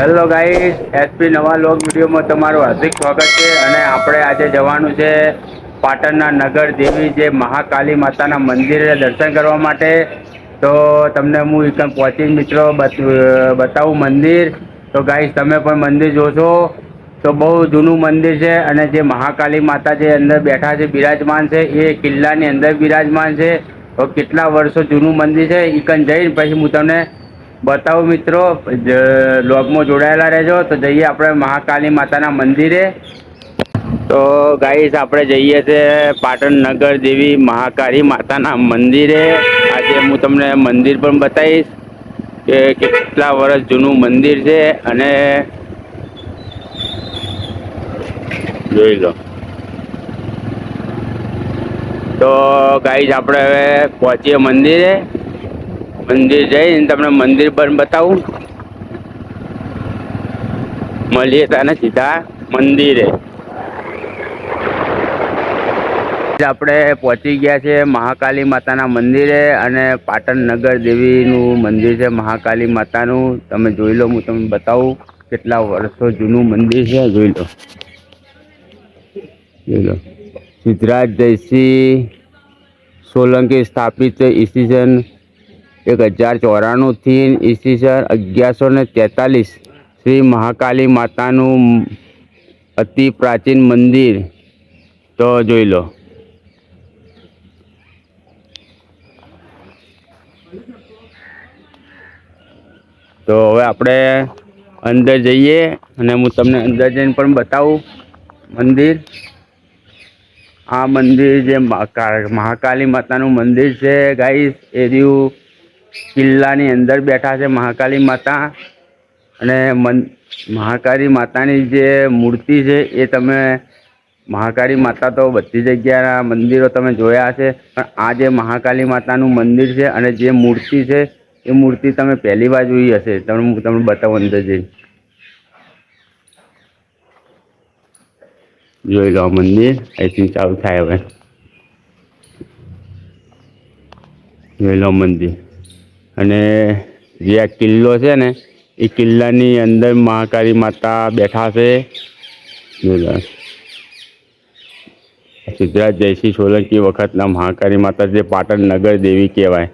Hello guys એસપી નવા લોગ વિડીયોમાં તમારું હાર્દિક સ્વાગત છે અને આપણે આજે જવાનું છે પાટણના નગર દેવી જે મહાકાલી માતાના મંદિરે દર્શન કરવા માટે. તો તમને હું એક પહોંચી મિત્રો બતાવું મંદિર. તો ગાઈસ તમે પણ મંદિર જોશો. તો બહુ જૂનું મંદિર છે અને જે મહાકાલી માતા જે અંદર બેઠા છે, બિરાજમાન છે, એ કિલ્લાની અંદર બિરાજમાન છે. તો કેટલા વર્ષો જૂનું મંદિર છે એકન કન જઈને પછી હું તમને બતાવું મિત્રો લોગમાં જોડાયેલા રહેજો. તો જઈએ આપણે મહાકાલી માતાના મંદિરે. તો ગાઈસ આપણે જઈએ છે પાટણ નગર દેવી મહાકાળી માતાના મંદિરે. આજે હું તમને મંદિર પણ બતાવીશ કે કેટલા વર્ષ જૂનું મંદિર છે અને જોઈ લો. તો ગાઈસ આપણે હવે પહોંચીએ મંદિરે. મંદિર જઈને તમને મંદિર પણ બતાવું. મળીએ તને સીધા મંદિરે. આપણે પહોંચી ગયા છે મહાકાલી માતાના મંદિરે અને પાટણ નગર દેવીનું મંદિર છે મહાકાલી માતાનું. તમે જોઈ લો, હું તમને બતાવું કેટલા વર્ષો જૂનું મંદિર છે. જોઈ લો. જોઈ લો. સિદ્ધરાજ જયસિંહ સોલંકી સ્થાપિત ઈસવીસન એક હજાર ચોરાણુંથી ઈસવીસન અગિયારસો ને તેતાલીસ શ્રી મહાકાલી માતાનું અતિ પ્રાચીન મંદિર. તો જોઈ લો. તો હવે આપણે અંદર જઈએ અને હું તમને અંદર જઈને પણ બતાવું મંદિર. આ મંદિર જે મહાકાલી માતાનું મંદિર છે, ગાઈસ, એ રહ્યું કિલ્લાની અંદર બેઠા છે મહાકાલી માતા અને મન મહાકાળી માતાની જે મૂર્તિ છે એ તમે મહાકાળી માતા તો બધી જગ્યાના મંદિરો તમે જોયા છે પણ આ જે મહાકાળી માતાનું મંદિર છે અને જે મૂર્તિ છે, એ મૂર્તિ તમે પહેલી વાર જોઈ હશે. તમે હું તમને બતાવું અંદર જઈ. જોઈ ગયો મંદિર, અહીંથી ચાલુ થાય હવે. જોઈ લો મંદિર. અને જે આ કિલ્લો છે ને, એ કિલ્લાની અંદર મહાકાળી માતા બેઠા છે. સિદ્ધરાજ જયસિંહ સોલંકી વખતના મહાકાળી માતા જે પાટણ નગર દેવી કહેવાય.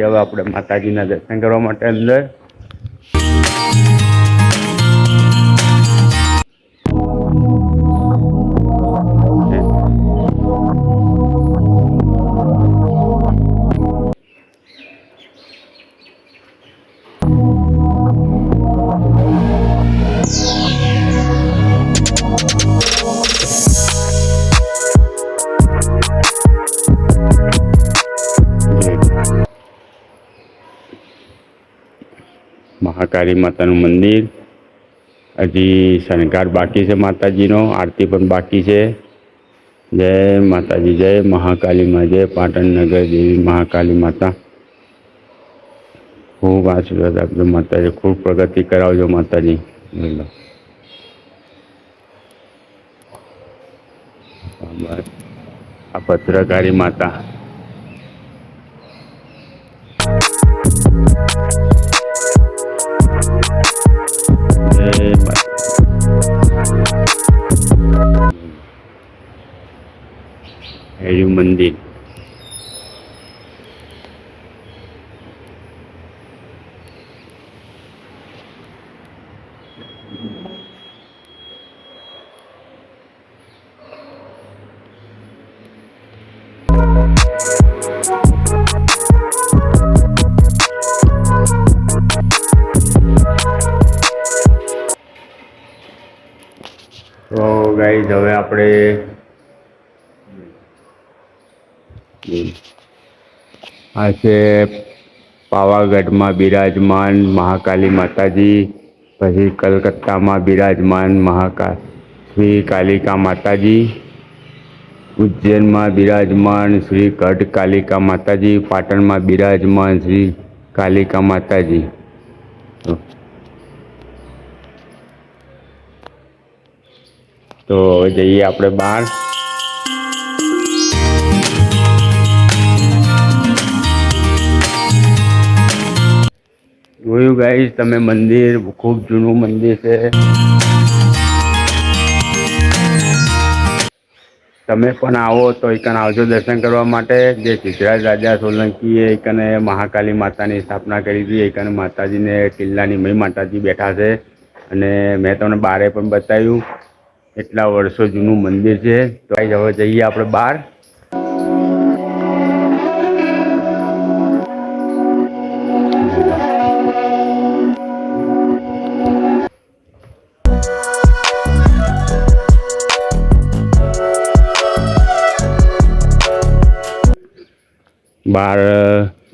હવે આપણે માતાજીના દર્શન કરવા માટે અંદર. મહાકાળી માતાનું મંદિર. હજી શણગાર બાકી છે માતાજીનો, આરતી પણ બાકી છે. જય માતાજી, જય મહાકાલીમાં જય પાટણ નગર દેવી મહાકાલી માતા. ખૂબ આશીર્વાદ આપજો માતાજી, ખૂબ પ્રગતિ કરાવજો માતાજી. બોલો. આ પત્રકારી માતા. હેરું મંદિર તો ગાઈઝ હવે આપણે આ છે પાવાગઢમાં બિરાજમાન મહાકાલી માતાજી, પછી કલકત્તામાં બિરાજમાન મહાકા, શ્રી કાલિકા માતાજી, ઉજ્જૈનમાં બિરાજમાન શ્રી ગઢ કાલિકા માતાજી, પાટણમાં બિરાજમાન શ્રી કાલિકા માતાજી. તો જઈએ આપણે બહાર. ગાઈશ તમે મંદિર, ખૂબ જૂનું મંદિર છે. તમે પણ આવો, તો એકન આવજો દર્શન કરવા માટે. જે સિદ્ધરાજ રાજા સોલંકીએ એકને મહાકાલી માતાની સ્થાપના કરી હતી. એકને માતાજીને કિલ્લાની મય માતાજી બેઠા છે. અને મેં તમને બારે પણ બતાવ્યું, એટલા વર્ષો જૂનું મંદિર છે. તો હવે જઈએ આપણે બહાર. બહાર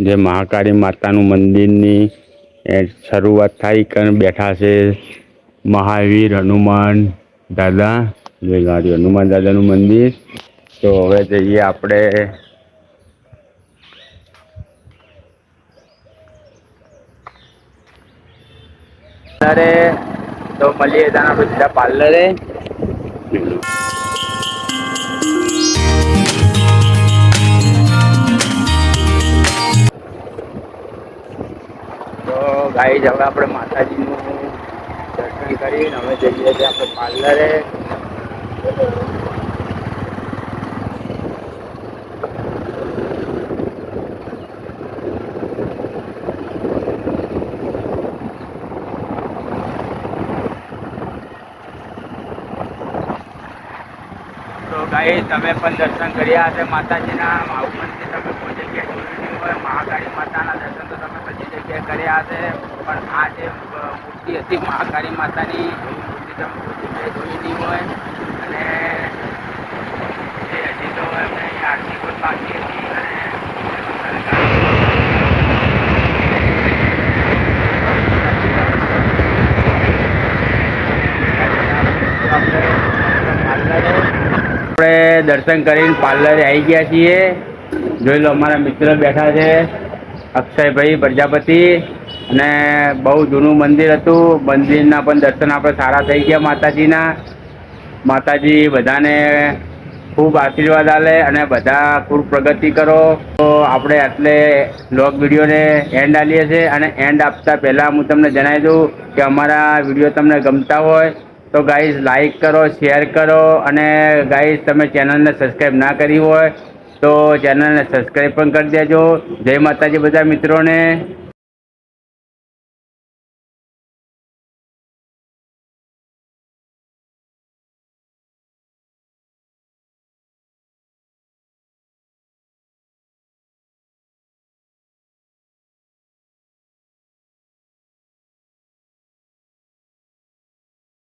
જે મહાકાળી માતાનું મંદિરની શરૂઆત થાય કણ બેઠા છે મહાવીર, હનુમાન દાદા જય ગાડી હનુમાન દાદાનું મંદિર. તો હવે જઈએ આપણે પાર્લરે તો મળીએ ત્યાં પાર્લરે તો ગાઈ હવે આપણે માતાજીનું દર્શન કરીને અમે જઈએ છીએ આપણે પાર્લરે. તો ગાઈ તમે પણ દર્શન કર્યા હશે માતાજીના આવું મંદિર તમે કોઈ જગ્યાએ જોયું નહીં હોય મહાકાળી માતાના દર્શન તો તમે બધી જગ્યાએ કર્યા હશે પણ આ જે મૂર્તિ હતી મહાકાળી માતાની મૂર્તિ તમે મૂર્તિ મેં નહીં હોય. અને એ હજી તો એમને આરતી પણ બાકી હતી આપણે દર્શન કરીને પાર્લરે આવી ગયા છીએ. જોઈ લો, અમારા મિત્ર બેઠા છે, અક્ષયભાઈ પ્રજાપતિ. અને બહુ જૂનું મંદિર હતું. મંદિરના પણ દર્શન આપણે સારા થઈ ગયા માતાજીના. માતાજી બધાને ખૂબ આશીર્વાદ આલે અને બધા ખૂબ પ્રગતિ કરો. તો આપણે આટલે લોગ વિડીયોને એન્ડ આલીએ છીએ અને એન્ડ આપતા પહેલાં હું તમને જણાવી દઉં કે અમારા વીડિયો તમને ગમતા હોય તો ગાઈઝ લાઈક કરો શેર કરો અને ગાઈઝ તમે ચેનલને સબસ્ક્રાઈબ ના કરી હોય તો ચેનલને સબસ્ક્રાઈબ પણ કરી દેજો. જય માતાજી બધા મિત્રોને.